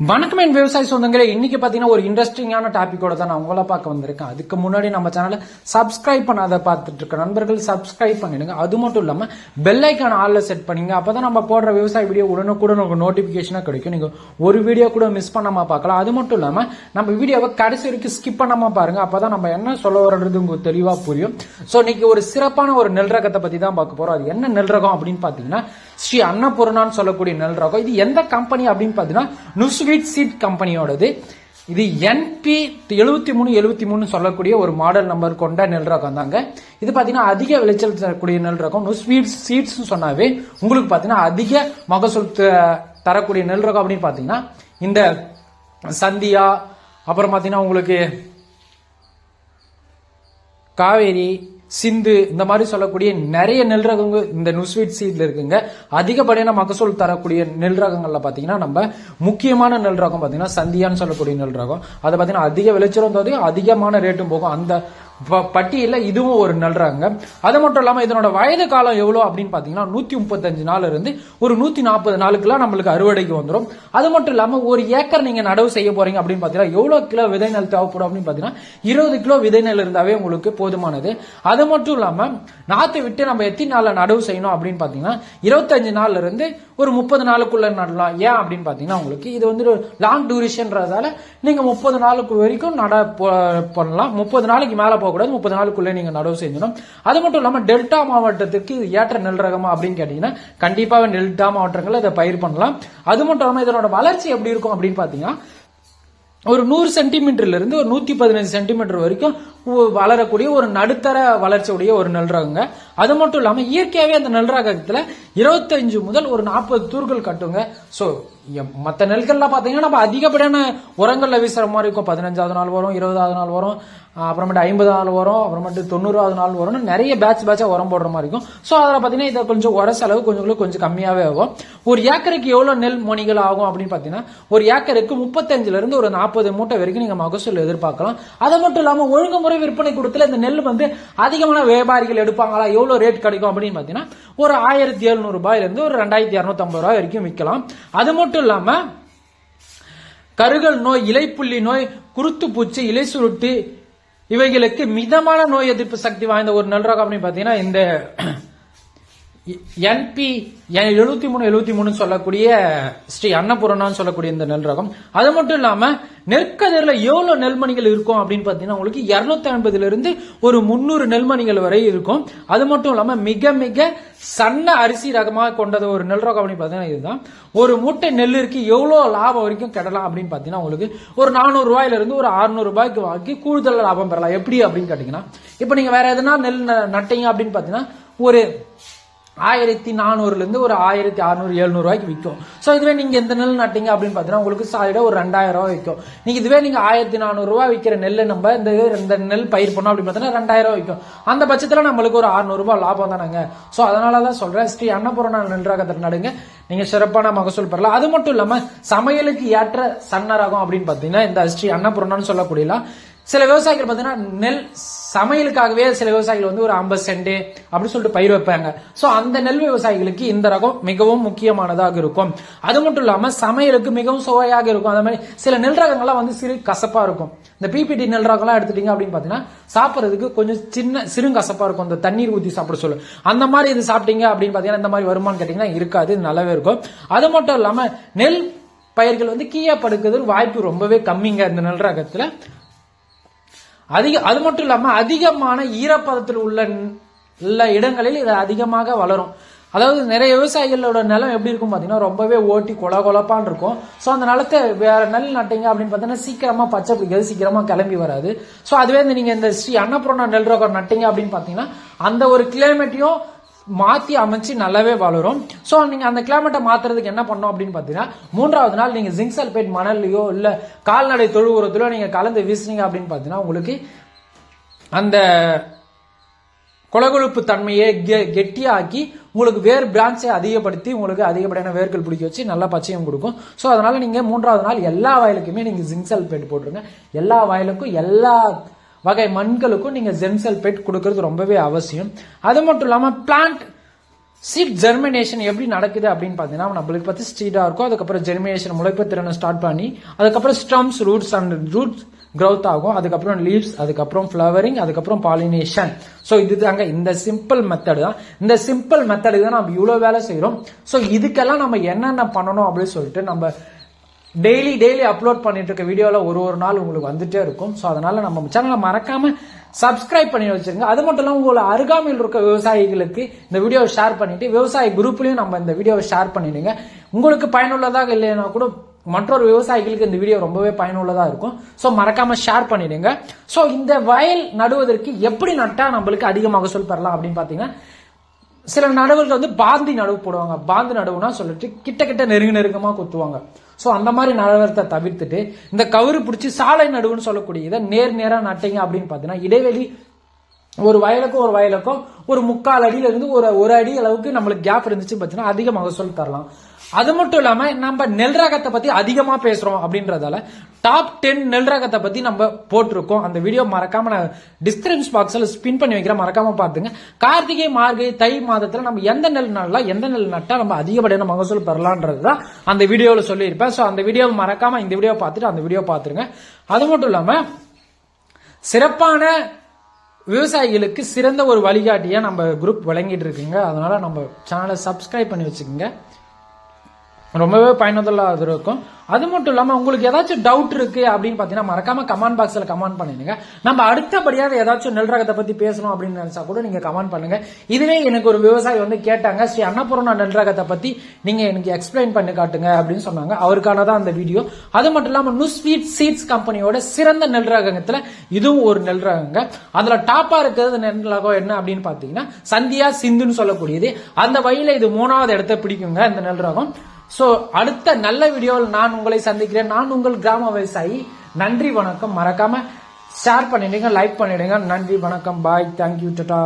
வணக்கம் என் விவசாய சொந்தங்களே. இன்னைக்கு பாத்தீங்கன்னா ஒரு இன்ட்ரெஸ்டிங்கான டாபிக்கோட தான் நான் உங்களை பார்க்க வந்திருக்கேன். அதுக்கு முன்னாடி நம்ம சேனலை சப்ஸ்கிரைப் பண்ணாத பார்த்துட்டு இருக்க நண்பர்கள் சப்ஸ்கிரைப் பண்ணிடுங்க. அது மட்டும் இல்லாம பெல் ஐக்கான ஆல்ல செட் பண்ணிங்க. அப்பதான் நம்ம போடுற விவசாய வீடியோ உடனுக்குடன் உங்களுக்கு நோட்டிபிகேஷனா கிடைக்கும். நீங்க ஒரு வீடியோ கூட மிஸ் பண்ணாம பார்க்கலாம். அது மட்டும் இல்லாம நம்ம வீடியோவை கடைசி வரைக்கும் ஸ்கிப் பண்ணாம பாருங்க. அப்பதான் நம்ம என்ன சொல்ல வர்றது உங்களுக்கு தெளிவா புரியும். சோ இன்னைக்கு ஒரு சிறப்பான ஒரு நெல் ரகத்தை பத்தி தான் பார்க்க போறோம். அது என்ன நெல் ரகம் அப்படின்னு பாத்தீங்கன்னா ஸ்ரீ அன்னபூர்ணான்னு சொல்லக்கூடிய நெல் ரகம். இது எந்த கம்பெனி அப்படின்னு பார்த்தீங்கன்னா நுஸ்வீட் சீட் கம்பெனியோடது இது என்பி எழுபத்தி மூணு எழுபத்தி மூணு சொல்லக்கூடிய ஒரு மாடல் நம்பர் கொண்ட நெல் ரகம் தாங்க இது பார்த்தீங்கன்னா அதிக விளைச்சல் தரக்கூடிய நெல் ரகம். நுஸ்வீட் சீட்ஸ் சொன்னாவே உங்களுக்கு பார்த்தீங்கன்னா அதிக மகசூல் தரக்கூடிய நெல் ரகம் அப்படின்னு பார்த்தீங்கன்னா இந்த சந்தியா அப்புறம் பார்த்தீங்கன்னா உங்களுக்கு காவேரி சிந்து இந்த மாதிரி சொல்லக்கூடிய நிறைய நெல் ரகங்கள் இந்த நுஸ்வீட் சீட்ல இருக்குங்க. அதிகப்படியான மகசூல் தரக்கூடிய நெல் ரகங்கள்ல பாத்தீங்கன்னா நம்ம முக்கியமான நெல் ரகம் பாத்தீங்கன்னா சந்தியான்னு சொல்லக்கூடிய நெல் ரகம். அதை பாத்தீங்கன்னா அதிக விளைச்சலும் தரும் அதிகமான ரேட்டும் போகும். அந்த பட்டியலில் இதுவும் ஒரு நல்றாங்க அது மட்டும் இல்லாமல் இதனோட வயது காலம் எவ்வளோ அப்படின்னு பார்த்தீங்கன்னா நூற்றி முப்பத்தஞ்சு நாள் இருந்து ஒரு நூற்றி நாற்பது நாளுக்குலாம் நம்மளுக்கு அறுவடைக்கு வந்துடும் அது மட்டும் இல்லாமல் ஒரு ஏக்கர் நீங்கள் நடவு செய்ய போறீங்க அப்படின்னு பார்த்தீங்கன்னா எவ்வளோ கிலோ விதை நெல் தேவைப்படும் அப்படின்னு பார்த்தீங்கன்னா இருபது கிலோ விதை நெல் இருந்தாவே உங்களுக்கு போதுமானது. அது மட்டும் இல்லாமல் நாற்று விட்டு நம்ம எத்தனை நாளில் நடவு செய்யணும் அப்படின்னு பார்த்தீங்கன்னா இருபத்தஞ்சு நாள்ல இருந்து ஒரு முப்பது நாளுக்குள்ள நடலாம். ஏன் அப்படின்னு பார்த்தீங்கன்னா உங்களுக்கு இது வந்து லாங் டூரிஷன்றதால நீங்கள் முப்பது நாளுக்கு வரைக்கும் நட பண்ணலாம். முப்பது நாளைக்கு மேலே போகக்கூடாது. முப்பது நாளுக்குள்ளே நீங்கள் நடவு செஞ்சிடும் அது மட்டும் இல்லாமல் டெல்டா மாவட்டத்துக்கு இது ஏற்ற நெல் ரகமா அப்படின்னு கேட்டிங்கன்னா கண்டிப்பாக டெல்டா மாவட்டங்களில் இதை பயிர் பண்ணலாம். அது மட்டும் இல்லாமல் இதனோட வளர்ச்சி எப்படி இருக்கும் அப்படின்னு பார்த்தீங்கன்னா ஒரு நூறு சென்டிமீட்டர்ல இருந்து ஒரு நூற்றி பதினஞ்சு சென்டிமீட்டர் வரைக்கும் வளரக்கூடிய ஒரு நடுத்தர வளர்ச்சியுடைய ஒரு நெல் ரகங்க. அது மட்டும் இல்லாமல் இயற்கையாகவே அந்த நெல் ரகத்தில் இருபத்தஞ்சு முதல் ஒரு நாற்பது தூர்கள் கட்டுங்க. ஸோ மற்ற நெல்கள்லாம் பார்த்தீங்கன்னா நம்ம அதிகப்படியான உரங்களில் வீசுற மாதிரி இருக்கும். பதினஞ்சாவது நாள் வரும் இருபதாவது நாள் வரும் அப்புறமேட்டு ஐம்பது நாள் வரும் அப்புறமேட்டு தொண்ணூறாவது நாள் வரும்னு நிறைய பேட்ச் பேட்சாக உரம் போடுற மாதிரி இருக்கும். ஸோ அதில் பார்த்தீங்கன்னா இதை கொஞ்சம் உர செலவு கொஞ்சம் கொஞ்சம் கம்மியாகவே ஆகும். ஒரு ஏக்கருக்கு எவ்வளோ நெல் மணிகள் ஆகும் அப்படின்னு பார்த்தீங்கன்னா ஒரு ஏக்கருக்கு முப்பத்தஞ்சிலிருந்து ஒரு நாற்பது மூட்டை வரைக்கும் நீங்கள் மகசூல் எதிர்பார்க்கலாம். அது மட்டும் இல்லாமல் ஒழுங்குமுறை விற்பனை கொடுத்துல இந்த நெல் வந்து அதிகமான வியாபாரிகள் எடுப்பாங்களா? எவ்வளோ ரேட் கிடைக்கும் அப்படின்னு பார்த்தீங்கன்னா ஒரு ஆயிரத்தி எழுநூறு இரநூறுபாயிலேருந்து ஒரு ரெண்டாயிரத்தி இரநூத்தம்பது ரூபாய் வரைக்கும் விற்கலாம். அது மட்டும் இல்லாமல் கருகல் நோய் இலைப்புள்ளி நோய் குருத்து பூச்சி இலை சுருட்டு இவைகளுக்கு மிதமான நோய் எதிர்ப்பு சக்தி வாய்ந்த ஒரு நல்ல ரகம் அப்படின்னு பார்த்தீங்கன்னா இந்த என்பி எழுபத்தி மூணு எழுபத்தி மூணு சொல்லக்கூடிய ஸ்ரீ அன்னபூரணான்னு சொல்லக்கூடிய இந்த நெல் ரகம். அது மட்டும் இல்லாம நெற்கதிரில் எவ்வளவு நெல்மணிகள் இருக்கும் அப்படின்னு பார்த்தீங்கன்னா உங்களுக்கு இருநூத்தி ஐம்பதுலேருந்து ஒரு முந்நூறு நெல்மணிகள் வரை இருக்கும். அது மட்டும் இல்லாம மிக மிக சன்ன அரிசி ரகமாக கொண்டது ஒரு நெல் ரகம் அப்படின்னு பார்த்தீங்கன்னா இதுதான். ஒரு மூட்டை நெல்லிற்கு எவ்வளவு லாபம் வரைக்கும் கிடலாம் அப்படின்னு பார்த்தீங்கன்னா உங்களுக்கு ஒரு நானூறு ரூபாயில இருந்து ஒரு அறுநூறு ரூபாய்க்கு வாங்கி கூடுதல் லாபம் பெறலாம். எப்படி அப்படின்னு கேட்டீங்கன்னா இப்போ நீங்க வேற எதனா நெல் ந- நட்டீங்க அப்படின்னு பார்த்தீங்கன்னா ஒரு ஆயிரத்தி நானூறுலேருந்து ஒரு ஆயிரத்தி அறுநூறு எழுநூறுவாய்க்கு விற்கும் ஸோ இதுவே நீங்கள் எந்த நெல் நட்டீங்க அப்படின்னு பார்த்தீங்கன்னா உங்களுக்கு சாலிடாக ஒரு ரெண்டாயிரம் ரூபா விற்கும் நீங்கள் இதுவே நீங்கள் ஆயிரத்தி நானூறுரூவா விற்கிற நெல்லை நம்ம இந்த இந்த நெல் பயிர் பண்ணோம் அப்படின்னு பார்த்தீங்கன்னா ரெண்டாயிரம் விற்கும் அந்த பட்சத்தில் நம்மளுக்கு ஒரு அறநூறுரூவா லாபம் தானேங்க. ஸோ அதனால தான் சொல்கிறேன் ஸ்ரீ அன்னபூரண நெல் ரகத்தை நடுங்க. நீங்கள் சிறப்பான மகசூல் பெறலாம். அது மட்டும் இல்லாமல் சமையலுக்கு ஏற்ற சன்னரகம் அப்படின்னு பார்த்தீங்கன்னா இந்த ஸ்ரீ அன்னபூர்ணான்னு சொல்லக்கூடியலாம் சில விவசாயிகள் பார்த்தீங்கன்னா நெல் சமையலுக்காகவே சில விவசாயிகள் வந்து ஒரு ஐம்பது சென்ட் அப்படின்னு சொல்லிட்டு பயிர் வைப்பாங்க. ஸோ அந்த நெல் விவசாயிகளுக்கு இந்த ரகம் மிகவும் முக்கியமானதாக இருக்கும். அது மட்டும் இல்லாமல் சமையலுக்கு மிகவும் சுவையாக இருக்கும். அந்த மாதிரி சில நெல் ரகங்கள்லாம் வந்து சிறு கசப்பாக இருக்கும். இந்த பிபிடி நெல் ரகம்லாம் எடுத்துட்டீங்க அப்படின்னு பார்த்தீங்கன்னா சாப்பிட்றதுக்கு கொஞ்சம் சின்ன சிறு கசப்பாக இருக்கும். இந்த தண்ணீர் ஊற்றி சாப்பிட சொல்லு. அந்த மாதிரி இது சாப்பிட்டீங்க அப்படின்னு பார்த்தீங்கன்னா இந்த மாதிரி வருமானம் கேட்டிங்கன்னா இருக்காது. நல்லாவே இருக்கும். அது மட்டும் இல்லாமல் நெல் பயிர்கள் வந்து கீழே படுக்குறது வாய்ப்பு ரொம்பவே கம்மிங்க இந்த நெல் ரகத்தில். அதிக அது மட்டும் இல்லாமல் அதிகமான ஈரப்பதத்தில் உள்ள உள்ள இடங்களில் இது அதிகமாக வளரும். அதாவது நிறைய விவசாயிகளோட நிலம் எப்படி இருக்கும் பார்த்தீங்கன்னா ரொம்பவே ஓட்டி கொல கொலப்பான் இருக்கும். ஸோ அந்த நிலத்தை வேற நெல் நட்டீங்க அப்படின்னு பார்த்தீங்கன்னா சீக்கிரமாக பச்சை பிடிக்காது சீக்கிரமாக கிளம்பி வராது. ஸோ அதுவே இந்த நீங்கள் இந்த ஸ்ரீ அன்னபூர்ணா நெல் ரகம் நட்டீங்க அப்படின்னு பார்த்தீங்கன்னா அந்த ஒரு கிளைமேட்டையும் மாற்றி அமைச்சு நல்லாவே வளரும். ஸோ நீங்கள் அந்த கிளைமேட்டை மாற்றுறதுக்கு என்ன பண்ணோம் அப்படின்னு பார்த்தீங்கன்னா மூன்றாவது நாள் நீங்கள் ஜிங்க் சல்பேட் மணல்லையோ இல்லை கால்நடை தொழு உரத்திலோ கலந்து வீசுனீங்க அப்படின்னு பார்த்தீங்கன்னா உங்களுக்கு அந்த கொலகொழுப்பு தன்மையை கெ- கெட்டியாக்கி உங்களுக்கு வேர் பிரான்ச்சை அதிகப்படுத்தி உங்களுக்கு அதிகப்படியான வேர்கள் பிடிக்க வச்சு நல்லா பச்சையும் கொடுக்கும். ஸோ அதனால் நீங்கள் மூன்றாவது நாள் எல்லா வயலுக்குமே நீங்கள் ஜிங்க் சல்பேட் போட்டுருங்க. எல்லா வயலுக்கும் எல்லா வகை மண்களுக்கும் நீங்க ஜென்சல்பேட் கொடுக்கறது ரொம்பவே அவசியம். அது மட்டும் இல்லாம பிளான்ட் சீட் ஜெர்மினேஷன் எப்படி நடக்குது அப்படின்னு பார்த்தீங்கன்னா நம்மளுக்கு பற்றி ஸ்ட்ரீட்டாக இருக்கும். அதுக்கப்புறம் ஜெர்மினேஷன் முளைப்பு திறனை ஸ்டார்ட் பண்ணி அதுக்கப்புறம் stems roots and roots growth ஆகும். அதுக்கப்புறம் லீவ்ஸ் அதுக்கப்புறம் ஃப்ளவரிங் அதுக்கப்புறம் பாலினேஷன் ஸோ இது தாங்க இந்த சிம்பிள் மெத்தடு தான். இந்த சிம்பிள் மெத்தடு தான் நம்ம இவ்வளோ வேலை செய்கிறோம் ஸோ இதுக்கெல்லாம் நம்ம என்னென்ன பண்ணணும் அப்படின்னு சொல்லிட்டு நம்ம டெய்லி டெய்லி அப்லோட் பண்ணிட்டு இருக்க வீடியோவில் ஒரு ஒரு நாள் உங்களுக்கு வந்துட்டே இருக்கும். ஸோ அதனால நம்ம சேனலை மறக்காம சப்ஸ்கிரைப் பண்ணி வச்சிருங்க. அது மட்டும் இல்லாமல் உங்களை அருகாமையில் இருக்க விவசாயிகளுக்கு இந்த வீடியோவை ஷேர் பண்ணிட்டு விவசாய குரூப்லையும் நம்ம இந்த வீடியோவை ஷேர் பண்ணிடுங்க. உங்களுக்கு பயனுள்ளதாக இல்லைன்னா கூட மற்றொரு விவசாயிகளுக்கு இந்த வீடியோ ரொம்பவே பயனுள்ளதாக இருக்கும். ஸோ மறக்காம ஷேர் பண்ணிடுங்க. ஸோ இந்த வயல் நடுவதற்கு எப்படி நட்டா நம்மளுக்கு அதிக மகசூல் பெறலாம் அப்படின்னு பார்த்தீங்கன்னா சில நடுவுகள் வந்து பாந்தி நடவு போடுவாங்க. பாந்தி நடவுனா சொல்லிட்டு கிட்ட கிட்ட நெருங்க நெருங்கமாக குத்துவாங்க. ஸோ அந்த மாதிரி நடுவரத்தை தவிர்த்துட்டு இந்த கவுரு பிடிச்சி சாலை நடுவுன்னு சொல்லக்கூடிய இதை நேர் நேரா நட்டீங்க அப்படின்னு பார்த்தீங்கன்னா இடைவெளி ஒரு வயலுக்கும் ஒரு வயலுக்கும் ஒரு முக்கால் அடியில இருந்து ஒரு ஒரு அடி அளவுக்கு நம்மளுக்கு கேப் இருந்துச்சு பார்த்தீங்கன்னா அதிக மகசூல் தரலாம். அது மட்டும் இல்லாம நம்ம நெல் ரகத்தை பத்தி அதிகமா பேசுறோம் அப்படின்றதால டாப் டென் நெல் ரகத்தை பத்தி நம்ம போட்டிருக்கோம். அந்த வீடியோ மறக்காம நான் டிஸ்கிரிப்ஷன் பாக்ஸ்ல ஸ்பின் பண்ணி வைக்கிறேன். மறக்காம பாத்துங்க. கார்த்திகை மார்கை தை மாதத்துல நம்ம எந்த நெல் நடலாம் எந்த நெல் நட்டா நம்ம அதிகப்படியான மகசூல் பெறலான்றது தான் அந்த வீடியோல சொல்லியிருப்பேன். ஸோ அந்த வீடியோ மறக்காம இந்த வீடியோ பார்த்துட்டு அந்த வீடியோ பார்த்துருங்க. அது மட்டும் இல்லாம சிறப்பான விவசாயிகளுக்கு சிறந்த ஒரு வழிகாட்டியா நம்ம குரூப் வழங்கிட்டு இருக்குங்க. அதனால நம்ம சேனலை சப்ஸ்கிரைப் பண்ணி வச்சுக்கோங்க. ரொம்பவே பயனுள்ளதாக இருக்கும். அது மட்டும் இல்லாமல் உங்களுக்கு ஏதாச்சும் டவுட் இருக்கு அப்படின்னு பார்த்தீங்கன்னா மறக்காம கமெண்ட் பாக்ஸில் கமெண்ட் பண்ணிடுங்க. நம்ம அடுத்தபடியாக ஏதாச்சும் நெல் ரகத்தை பற்றி பேசணும் அப்படின்னு நினைச்சா கூட நீங்கள் கமெண்ட் பண்ணுங்கள் இதுவே எனக்கு ஒரு விவசாயி வந்து கேட்டாங்க ஸ்ரீ அன்னபூர்ணா நெல் ரகத்தை பற்றி நீங்கள் எனக்கு எக்ஸ்பிளைன் பண்ணி காட்டுங்க அப்படின்னு சொன்னாங்க. அவருக்கான தான் அந்த வீடியோ அது மட்டும் இல்லாமல் நுஸ்வீட் சீட்ஸ் கம்பெனியோட சிறந்த நெல் ரகத்தில் இதுவும் ஒரு நெல் ரகங்க. அதில் டாப்பாக இருக்கிறது நெல் ரகம் என்ன அப்படின்னு பார்த்தீங்கன்னா சந்தியா சிந்துன்னு சொல்லக்கூடியது. அந்த வழியில் இது மூணாவது இடத்த பிடிக்குங்க இந்த நெல் ரகம். சோ அடுத்த நல்ல வீடியோவில் நான் உங்களை சந்திக்கிறேன். நான் உங்கள் கிராம விவசாயி. நன்றி வணக்கம். மறக்காம ஷேர் பண்ணிடுங்க லைக் பண்ணிடுங்க. நன்றி வணக்கம். Bye thank you ta-ta